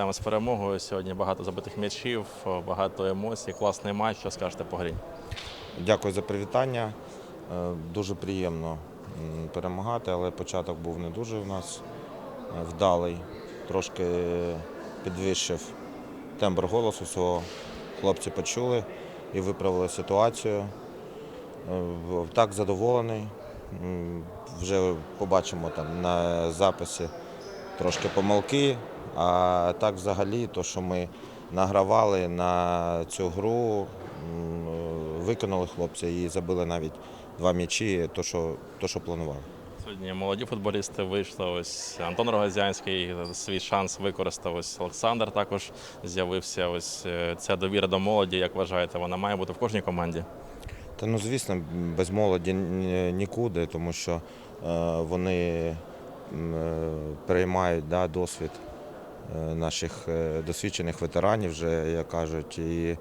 вітаємо з перемогою. Сьогодні багато забитих м'ячів, багато емоцій, класний матч. Що скажете по грі? Дякую за привітання. Е, Дуже приємно перемагати, але початок був не дуже у нас е, вдалий. Трошки підвищив тембр голосу свого. Хлопці почули і виправили ситуацію. Е, Так, задоволений. Вже побачимо там на записі трошки помилки. А так взагалі, то, що ми награвали на цю гру, виконали хлопці і забили навіть два м'ячі, то, що, то, що планували. Сьогодні молоді футболісти вийшли. Ось Антон Рогозянський свій шанс використав. Ось Олександр також з'явився. Ось е, ця довіра до молоді. Як вважаєте, вона має бути в кожній команді? Та ну звісно, без молоді нікуди, тому що е, вони е, переймають да, досвід наших е, досвідчених ветеранів, вже як кажуть, і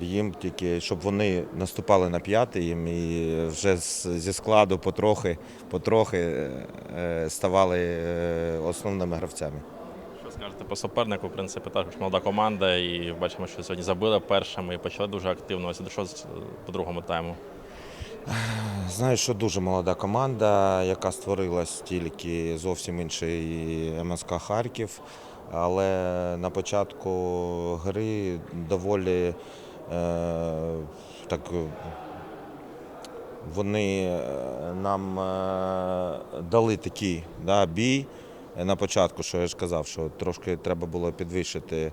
їм тільки, щоб вони наступали на п'яти їм і вже зі складу потрохи, потрохи е, ставали е, основними гравцями. Що скажете по супернику? В принципі, також молода команда, і бачимо, що сьогодні забили першими і почали дуже активно. Ось що по другому тайму? Знаю, що дуже молода команда, яка створилась тільки зовсім інший МСК Харків. Але на початку гри доволі е, так вони е, нам е, дали такий да, бій на початку, що я ж казав, що трошки треба було підвищити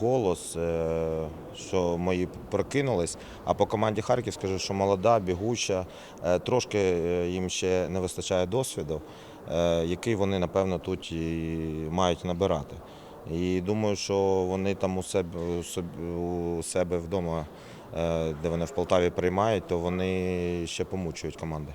голос, е, що мої прокинулись. А по команді Харків скажу, що молода, бігуча, е, трошки е, їм ще не вистачає досвіду, е, який вони, напевно, тут і мають набирати. І думаю, що вони там у себе, у себе вдома, е, де вони в Полтаві приймають, то вони ще помучують команди.